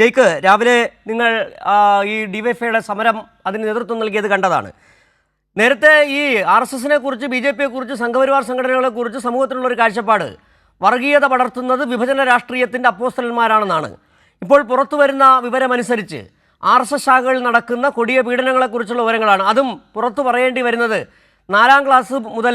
ജയ്ക്ക് രാവിലെ നിങ്ങൾ ഈ ഡിവൈഫൈയുടെ സമരം അതിന് നേതൃത്വം നൽകിയത് കണ്ടതാണ്. നേരത്തെ ഈ ആർ എസ് എസിനെ കുറിച്ച് ബി ജെ പിയെ കുറിച്ച് സംഘപരിവാർ സംഘടനകളെ കുറിച്ച് സമൂഹത്തിനുള്ള ഒരു കാഴ്ചപ്പാട് വർഗീയത പടർത്തുന്നത് വിഭജന രാഷ്ട്രീയത്തിന്റെ അപ്പോസ്റ്റലന്മാരാണെന്നാണ് ഇപ്പോൾ പുറത്തു വരുന്ന വിവരമനുസരിച്ച് ആർ എസ് എസ് ശാഖകളിൽ നടക്കുന്ന കൊടിയ പീഡനങ്ങളെക്കുറിച്ചുള്ള വിവരങ്ങളാണ്. അതും പുറത്തു പറയേണ്ടി വരുന്നത് നാലാം ക്ലാസ് മുതൽ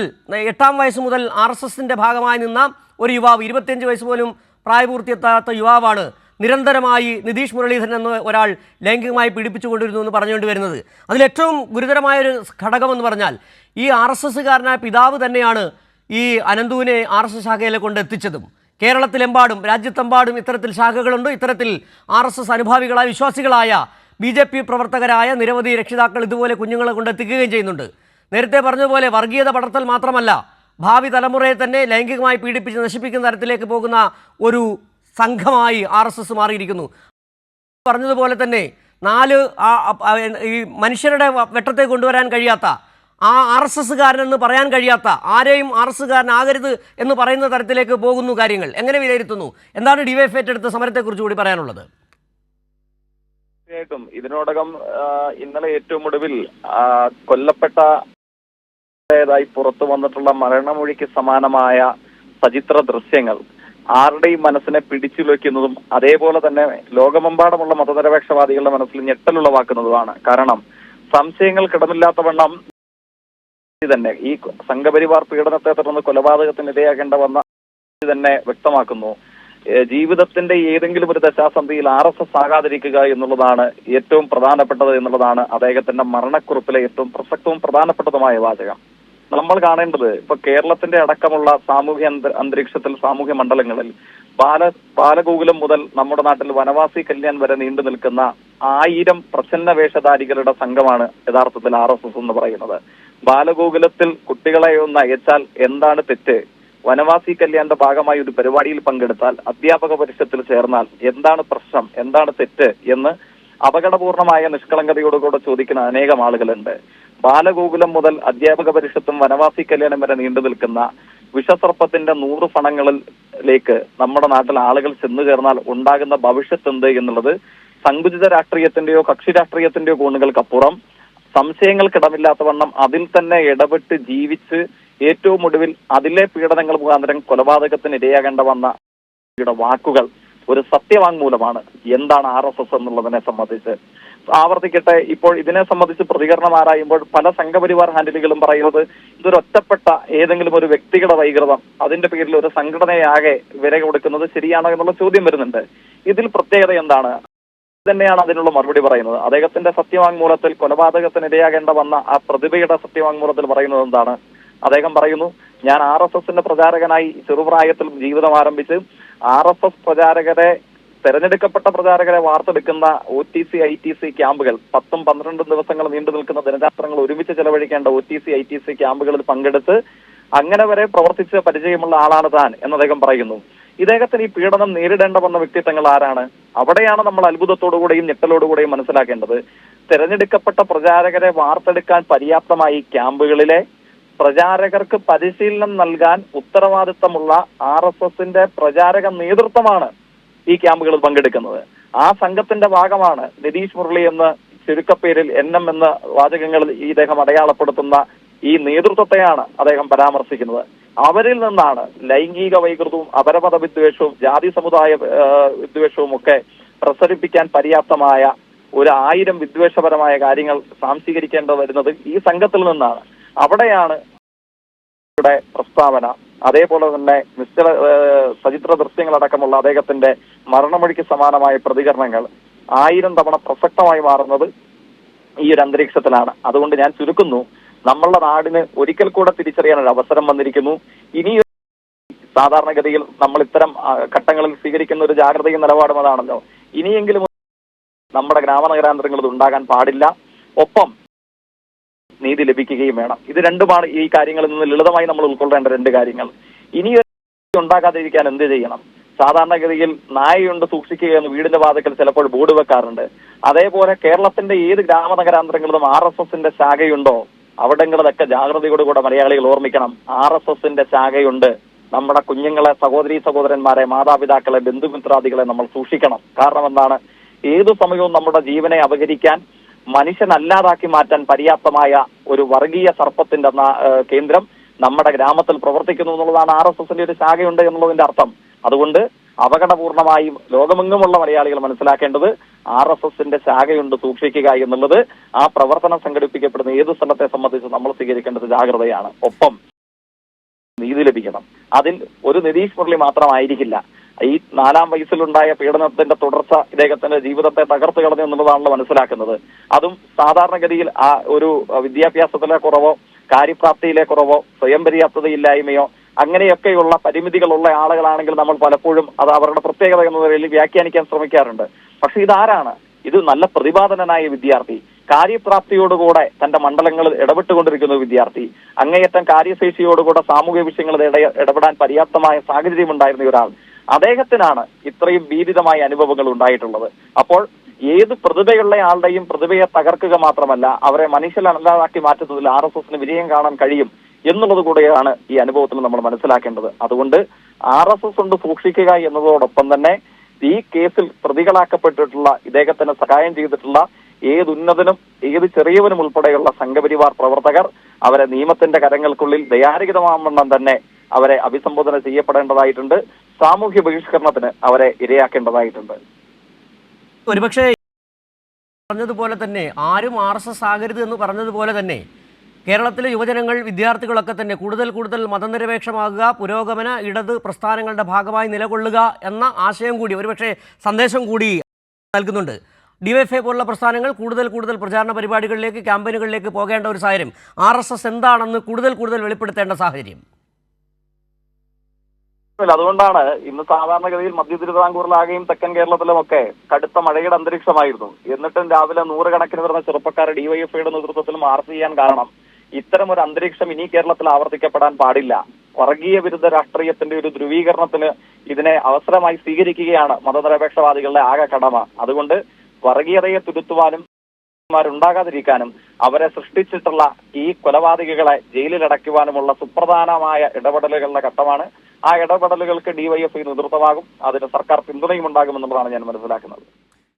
എട്ടാം വയസ്സ് മുതൽ ആർ എസ് എസിന്റെ ഭാഗമായി നിന്ന ഒരു യുവാവ് ഇരുപത്തിയഞ്ച് വയസ്സ് പോലും പ്രായപൂർത്തിയെത്താത്ത യുവാവാണ് നിരന്തരമായി നിതീഷ് മുരളീധരൻ എന്ന ഒരാൾ ലൈംഗികമായി പീഡിപ്പിച്ചുകൊണ്ടിരുന്നു എന്ന് പറഞ്ഞുകൊണ്ട് വരുന്നത്. അതിലേറ്റവും ഗുരുതരമായൊരു ഘടകമെന്ന് പറഞ്ഞാൽ ഈ ആർ എസ് എസ്സുകാരനായ പിതാവ് തന്നെയാണ് ഈ അനന്തുവിനെ ആർ എസ് എസ് ശാഖയിലെ കൊണ്ട് എത്തിച്ചതും. കേരളത്തിലെമ്പാടും രാജ്യത്തെമ്പാടും ഇത്തരത്തിൽ ശാഖകളുണ്ട്. ഇത്തരത്തിൽ ആർ എസ് എസ് അനുഭാവികളായ വിശ്വാസികളായ ബി ജെ പി പ്രവർത്തകരായ നിരവധി രക്ഷിതാക്കൾ ഇതുപോലെ കുഞ്ഞുങ്ങളെ കൊണ്ടെത്തിക്കുകയും ചെയ്യുന്നുണ്ട്. നേരത്തെ പറഞ്ഞതുപോലെ വർഗീയത പടർത്തൽ മാത്രമല്ല ഭാവി തലമുറയെ തന്നെ ലൈംഗികമായി പീഡിപ്പിച്ച് നശിപ്പിക്കുന്ന തരത്തിലേക്ക് പോകുന്ന ഒരു സംഘമായി ആർ എസ് എസ് മാറിയിരിക്കുന്നു. പറഞ്ഞതുപോലെ തന്നെ നാല് ഈ മനുഷ്യരുടെ വെട്ടത്തെ കൊണ്ടുവരാൻ കഴിയാത്ത ആ ആർ എസ് എസ്സുകാരനെന്ന് പറയാൻ കഴിയാത്ത ആരെയും ആർ എസ് എസ്സുകാരനാകരുത് എന്ന് പറയുന്ന തരത്തിലേക്ക് പോകുന്നു കാര്യങ്ങൾ. എങ്ങനെ വിലയിരുത്തുന്നു? എന്താണ് ഡിവൈഫ് ഏറ്റെടുത്ത സമരത്തെക്കുറിച്ച് കൂടി പറയാനുള്ളത്? തീർച്ചയായിട്ടും. ഇതിനോടകം ഇന്നലെ ഏറ്റവും ഒടുവിൽ കൊല്ലപ്പെട്ടതായി കൊല്ലപ്പെട്ട പുറത്തു വന്നിട്ടുള്ള മരണമൊഴിക്ക് സമാനമായ സചിത്ര ദൃശ്യങ്ങൾ ആരുടെയും മനസ്സിനെ പിടിച്ചുലയ്ക്കുന്നതും അതേപോലെ തന്നെ ലോകമെമ്പാടുമുള്ള മതനിരപേക്ഷവാദികളുടെ മനസ്സിൽ ഞെട്ടലുളവാക്കുന്നതുമാണ്. കാരണം സംശയങ്ങൾ കിടമില്ലാത്ത വണ്ണം തന്നെ ഈ സംഘപരിവാർ പീഡനത്തെ തുടർന്ന് കൊലപാതകത്തിന് ഇരയാകേണ്ട വന്ന തന്നെ വ്യക്തമാക്കുന്നു. ജീവിതത്തിന്റെ ഏതെങ്കിലും ഒരു ദശാസന്ധിയിൽ ആർ എസ് എസ് ആകാതിരിക്കുക എന്നുള്ളതാണ് ഏറ്റവും പ്രധാനപ്പെട്ടത് എന്നുള്ളതാണ് അദ്ദേഹത്തിന്റെ മരണക്കുറിപ്പിലെ ഏറ്റവും പ്രസക്തവും പ്രധാനപ്പെട്ടതുമായ വാചകം. നമ്മൾ കാണേണ്ടത് ഇപ്പൊ കേരളത്തിന്റെ അടക്കമുള്ള സാമൂഹ്യ അന്ത- അന്തരീക്ഷത്തിൽ സാമൂഹ്യ മണ്ഡലങ്ങളിൽ ബാല ബാലഗോകുലം മുതൽ നമ്മുടെ നാട്ടിൽ വനവാസി കല്യാൺ വരെ നീണ്ടു നിൽക്കുന്ന ആയിരം പ്രച്ഛന്ന വേഷധാരികളുടെ സംഘമാണ് യഥാർത്ഥത്തിൽ ആർ എസ് എസ് എന്ന് പറയുന്നത്. ബാലഗോകുലത്തിൽ കുട്ടികളെ ഒന്ന് അയച്ചാൽ എന്താണ് തെറ്റ്? വനവാസി കല്യാണിന്റെ ഭാഗമായി ഒരു പരിപാടിയിൽ പങ്കെടുത്താൽ അധ്യാപക പരിഷത്തിൽ ചേർന്നാൽ എന്താണ് പ്രശ്നം? എന്താണ് തെറ്റ്? എന്ന് അപകടപൂർണമായ നിഷ്കളങ്കതയോടുകൂടെ ചോദിക്കുന്ന അനേകം ആളുകളുണ്ട്. ബാലഗോകുലം മുതൽ അധ്യാപക പരിഷത്തും വനവാസി കല്യാണം വരെ നീണ്ടു നിൽക്കുന്ന വിഷസർപ്പത്തിന്റെ നൂറ് ഫണങ്ങളിലേക്ക് നമ്മുടെ നാട്ടിൽ ആളുകൾ ചെന്നു ചേർന്നാൽ ഉണ്ടാകുന്ന ഭവിഷ്യത്ത് എന്ത് എന്നുള്ളത് സങ്കുചിത രാഷ്ട്രീയത്തിന്റെയോ കക്ഷി രാഷ്ട്രീയത്തിന്റെയോ കോണുകൾക്കപ്പുറം സംശയങ്ങൾക്കിടമില്ലാത്ത വണ്ണം അതിൽ തന്നെ ഇടപെട്ട് ജീവിച്ച് ഏറ്റവും ഒടുവിൽ അതിലെ പീഡനങ്ങൾ മുഖാന്തരം കൊലപാതകത്തിന് ഇരയാകേണ്ട വന്ന വാക്കുകൾ ഒരു സത്യവാങ്മൂലമാണ്. എന്താണ് ആർ എസ് എസ് എന്നുള്ളതിനെ സംബന്ധിച്ച് ആവർത്തിക്കട്ടെ. ഇപ്പോൾ ഇതിനെ സംബന്ധിച്ച് പ്രതികരണം ആരായുമ്പോൾ പല സംഘപരിവാർ ഹാൻഡിലുകളും പറയുന്നത് ഇതൊരു ഒറ്റപ്പെട്ട ഏതെങ്കിലും ഒരു വ്യക്തികളുടെ വൈകൃതം അതിന്റെ പേരിൽ ഒരു സംഘടനയാകെ വില കൊടുക്കുന്നത് ശരിയാണോ എന്നുള്ള ചോദ്യം വരുന്നുണ്ട്. ഇതിൽ പ്രത്യേകത എന്താണ്? തന്നെയാണ് അതിനുള്ള മറുപടി പറയുന്നത്. അദ്ദേഹത്തിന്റെ സത്യവാങ്മൂലത്തിൽ കൊലപാതകത്തിന് ഇരയാകേണ്ട വന്ന ആ പ്രതിഭയുടെ സത്യവാങ്മൂലത്തിൽ പറയുന്നത് എന്താണ്? അദ്ദേഹം പറയുന്നു ഞാൻ ആർ എസ് എസിന്റെ പ്രചാരകനായി ചെറുപ്രായത്തിൽ ജീവിതം ആരംഭിച്ച് ആർ എസ് എസ് പ്രചാരകരെ തെരഞ്ഞെടുക്കപ്പെട്ട പ്രചാരകരെ വാർത്തെടുക്കുന്ന O T C I T C ക്യാമ്പുകൾ പത്തും പന്ത്രണ്ടും ദിവസങ്ങൾ നീണ്ടു നിൽക്കുന്ന ദിനരാത്രങ്ങൾ ഒരുമിച്ച് ചെലവഴിക്കേണ്ട O T C I T C ക്യാമ്പുകളിൽ പങ്കെടുത്ത് അങ്ങനെ വരെ പ്രവർത്തിച്ച് പരിചയമുള്ള ആളാണ് താൻ എന്ന് അദ്ദേഹം പറയുന്നു. ഇദ്ദേഹത്തിന് ഈ പീഡനം നേരിടേണ്ട വന്ന വ്യക്തിത്വങ്ങൾ ആരാണ്? അവിടെയാണ് നമ്മൾ അത്ഭുതത്തോടുകൂടെയും ഞെട്ടലോടുകൂടെയും മനസ്സിലാക്കേണ്ടത്. തെരഞ്ഞെടുക്കപ്പെട്ട പ്രചാരകരെ വാർത്തെടുക്കാൻ പര്യാപ്തമായി ക്യാമ്പുകളിലെ പ്രചാരകർക്ക് പരിശീലനം നൽകാൻ ഉത്തരവാദിത്തമുള്ള ആർ എസ് എസിന്റെ പ്രചാരക നേതൃത്വമാണ് ഈ ക്യാമ്പുകളിൽ പങ്കെടുക്കുന്നത്. ആ സംഘത്തിന്റെ ഭാഗമാണ് നിതീഷ് മുരളി എന്ന് ചുരുക്കപ്പേരിൽ എൻ എം എന്ന വാചകങ്ങളിൽ ഈ ഇദ്ദേഹം അടയാളപ്പെടുത്തുന്ന ഈ നേതൃത്വത്തെയാണ് അദ്ദേഹം പരാമർശിക്കുന്നത്. അവരിൽ നിന്നാണ് ലൈംഗിക വൈകൃതവും അപരമത വിദ്വേഷവും ജാതി സമുദായ വിദ്വേഷവും ഒക്കെ പ്രസരിപ്പിക്കാൻ പര്യാപ്തമായ ഒരു ആയിരം വിദ്വേഷപരമായ കാര്യങ്ങൾ സാംശീകരിക്കേണ്ടി വരുന്നത് ഈ സംഘത്തിൽ നിന്നാണ്. അവിടെയാണ് പ്രസ്താവന. അതേപോലെ തന്നെ നിശ്ചല സചിത്ര ദൃശ്യങ്ങളടക്കമുള്ള അദ്ദേഹത്തിന്റെ മരണമൊഴിക്ക് സമാനമായ പ്രതികരണങ്ങൾ ആയിരം തവണ പ്രസക്തമായി മാറുന്നത് ഈ ഒരു അന്തരീക്ഷത്തിലാണ്. അതുകൊണ്ട് ഞാൻ ചുരുക്കുന്നു നമ്മളുടെ നാടിന് ഒരിക്കൽ കൂടെ തിരിച്ചറിയാൻ ഒരു അവസരം വന്നിരിക്കുന്നു. ഇനി സാധാരണഗതിയിൽ നമ്മൾ ഇത്തരം ഘട്ടങ്ങളിൽ സ്വീകരിക്കുന്ന ഒരു ജാഗ്രതയും നിലപാടും അതാണല്ലോ. ഇനിയെങ്കിലും നമ്മുടെ ഗ്രാമനഗരാന്തരങ്ങളിൽ ഉണ്ടാകാൻ പാടില്ല. ഒപ്പം നീതി ലഭിക്കുകയും വേണം. ഇത് രണ്ടുമാണ് ഈ കാര്യങ്ങളിൽ നിന്ന് ലളിതമായി നമ്മൾ ഉൾക്കൊള്ളേണ്ട രണ്ട് കാര്യങ്ങൾ. ഇനി ഉണ്ടാകാതിരിക്കാൻ എന്ത് ചെയ്യണം? സാധാരണഗതിയിൽ നായയുണ്ട് സൂക്ഷിക്കുക എന്ന് വീടിന്റെ വാതിക്കൽ ചിലപ്പോൾ ബോർഡ് വെക്കാറുണ്ട്. അതേപോലെ കേരളത്തിന്റെ ഏത് ഗ്രാമനഗരാന്തരങ്ങളിലും ആർ എസ് എസിന്റെ ശാഖയുണ്ടോ അവിടങ്ങളിലൊക്കെ ജാഗ്രതയോടുകൂടെ മലയാളികൾ ഓർമ്മിക്കണം ആർ എസ് എസിന്റെ ശാഖയുണ്ട്. നമ്മുടെ കുഞ്ഞുങ്ങളെ സഹോദരി സഹോദരന്മാരെ മാതാപിതാക്കളെ ബന്ധുമിത്രാദികളെ നമ്മൾ സൂക്ഷിക്കണം. കാരണം എന്താണ്? ഏതു സമയവും നമ്മുടെ ജീവനെ അപഹരിക്കാൻ മനുഷ്യനല്ലാതാക്കി മാറ്റാൻ പര്യാപ്തമായ ഒരു വർഗീയ സർപ്പത്തിന്റെ കേന്ദ്രം നമ്മുടെ ഗ്രാമത്തിൽ പ്രവർത്തിക്കുന്നു എന്നുള്ളതാണ് ആർ എസ് എസിന്റെ ഒരു ശാഖയുണ്ട് എന്നുള്ളതിന്റെ അർത്ഥം. അതുകൊണ്ട് അപകടപൂർണമായും ലോകമെങ്ങുമുള്ള മലയാളികൾ മനസ്സിലാക്കേണ്ടത് ആർ എസ് എസിന്റെ ശാഖയുണ്ട് സൂക്ഷിക്കുക എന്നുള്ളത് ആ പ്രവർത്തനം സംഘടിപ്പിക്കപ്പെടുന്ന ഏത് സ്ഥലത്തെ സംബന്ധിച്ച് നമ്മൾ സ്വീകരിക്കേണ്ടത് ജാഗ്രതയാണ്. ഒപ്പം നീതി ലഭിക്കണം. അതിൽ ഒരു നിതീഷ് മുരളി മാത്രമായിരിക്കില്ല. ഈ നാലാം വയസ്സിലുണ്ടായ പീഡനത്തിന്റെ തുടർച്ച ഇദ്ദേഹത്തിന്റെ ജീവിതത്തെ തകർത്ത് കളഞ്ഞു എന്നുള്ളതാണല്ലോ മനസ്സിലാക്കുന്നത്. അതും സാധാരണഗതിയിൽ ആ ഒരു വിദ്യാഭ്യാസത്തിലെ കുറവോ കാര്യപ്രാപ്തിയിലെ കുറവോ സ്വയം പര്യാപ്തതയില്ലായ്മയോ അങ്ങനെയൊക്കെയുള്ള പരിമിതികളുള്ള ആളുകളാണെങ്കിൽ നമ്മൾ പലപ്പോഴും അത് അവരുടെ പ്രത്യേകത എന്ന നിലയിൽ വ്യാഖ്യാനിക്കാൻ ശ്രമിക്കാറുണ്ട്. പക്ഷെ ഇതാരാണ്? ഇത് നല്ല പ്രതിപാദനനായ വിദ്യാർത്ഥി. കാര്യപ്രാപ്തിയോടുകൂടെ തന്റെ മണ്ഡലങ്ങളിൽ ഇടപെട്ടുകൊണ്ടിരിക്കുന്ന വിദ്യാർത്ഥി. അങ്ങേയറ്റം കാര്യശേഷിയോടുകൂടെ സാമൂഹ്യ വിഷയങ്ങളിൽ ഇട ഇടപെടാൻ പര്യാപ്തമായ സാഹചര്യം ഉണ്ടായിരുന്ന ഒരാൾ. അദ്ദേഹത്തിനാണ് ഇത്രയും ഭീതിതമായ അനുഭവങ്ങൾ ഉണ്ടായിട്ടുള്ളത്. അപ്പോൾ ഏത് പ്രതിഭയുള്ള ആളുടെയും പ്രതിഭയെ തകർക്കുക മാത്രമല്ല അവരെ മനുഷ്യനല്ലാതാക്കി മാറ്റുന്നതിൽ ആർ എസ് എസിന് വിജയം കാണാൻ കഴിയും എന്നുള്ളത് കൂടെയാണ് ഈ അനുഭവത്തിൽ നമ്മൾ മനസ്സിലാക്കേണ്ടത്. അതുകൊണ്ട് ആർ എസ് എസ് കൊണ്ട് സൂക്ഷിക്കുക എന്നതോടൊപ്പം തന്നെ ഈ കേസിൽ പ്രതികളാക്കപ്പെട്ടിട്ടുള്ള ഇദ്ദേഹത്തിന് സഹായം ചെയ്തിട്ടുള്ള ഏതുന്നതനും ഏത് ചെറിയവനും ഉൾപ്പെടെയുള്ള സംഘപരിവാർ പ്രവർത്തകർ അവരെ നിയമത്തിന്റെ കരങ്ങൾക്കുള്ളിൽ ദയാരഹിതമാവണ്ണം തന്നെ അവരെ അഭിസംബോധന ചെയ്യപ്പെടേണ്ടതായിട്ടുണ്ട്. സാമൂഹ്യ ബഹിഷ്കരണത്തിന് അവരെ ഇരയാക്കേണ്ടതായിട്ടുണ്ട്. ഒരുപക്ഷെ പറഞ്ഞതുപോലെ തന്നെ ആരും ആർ എസ് എസ് ആകരുത് എന്ന് പറഞ്ഞതുപോലെ തന്നെ കേരളത്തിലെ യുവജനങ്ങൾ വിദ്യാർത്ഥികളൊക്കെ തന്നെ കൂടുതൽ കൂടുതൽ മതനിരപേക്ഷമാകുക പുരോഗമന ഇടത് പ്രസ്ഥാനങ്ങളുടെ ഭാഗമായി നിലകൊള്ളുക എന്ന ആശയം കൂടി ഒരുപക്ഷെ സന്ദേശം കൂടി നൽകുന്നുണ്ട്. ഡിവൈഎഫ്ഐ പോലുള്ള പ്രസ്ഥാനങ്ങൾ കൂടുതൽ കൂടുതൽ പ്രചാരണ പരിപാടികളിലേക്ക് ക്യാമ്പയിനുകളിലേക്ക് പോകേണ്ട ഒരു സാഹചര്യം. ആർ എസ് എസ് എന്താണെന്ന് കൂടുതൽ കൂടുതൽ വെളിപ്പെടുത്തേണ്ട സാഹചര്യം. അതുകൊണ്ടാണ് ഇന്ന് സാധാരണഗതിയിൽ മധ്യ തിരുവിതാംകൂറിലാകെയും തെക്കൻ കേരളത്തിലുമൊക്കെ കടുത്ത മഴയുടെ അന്തരീക്ഷമായിരുന്നു. എന്നിട്ടും രാവിലെ നൂറുകണക്കിന് വരുന്ന ചെറുപ്പക്കാരെ ഡിവൈഎഫ്ഐയുടെ നേതൃത്വത്തിൽ മാർച്ച് ചെയ്യാൻ കാരണം ഇത്തരം ഒരു അന്തരീക്ഷം ഇനി കേരളത്തിൽ ആവർത്തിക്കപ്പെടാൻ പാടില്ല. വർഗീയ വിരുദ്ധ രാഷ്ട്രീയത്തിന്റെ ഒരു ധ്രുവീകരണത്തിന് ഇതിനെ അവസരമായി സ്വീകരിക്കുകയാണ് മതനിരപേക്ഷവാദികളുടെ ആകെ കടമ. അതുകൊണ്ട് വർഗീയതയെ തുരുത്തുവാനും ഉണ്ടാകാതിരിക്കാനും അവരെ സൃഷ്ടിച്ചിട്ടുള്ള ഈ കൊലപാതകികളെ ജയിലിൽ അടയ്ക്കുവാനുമുള്ള സുപ്രധാനമായ ഇടപെടലുകളുടെ ഘട്ടമാണ്. ആ ഇടപെടലുകൾക്ക് ഡിവൈഎഫ്ഐ നേതൃത്വമാകും. അതിന് സർക്കാർ പിന്തുണയും ഉണ്ടാകുമെന്നുള്ളതാണ് ഞാൻ മനസ്സിലാക്കുന്നത്.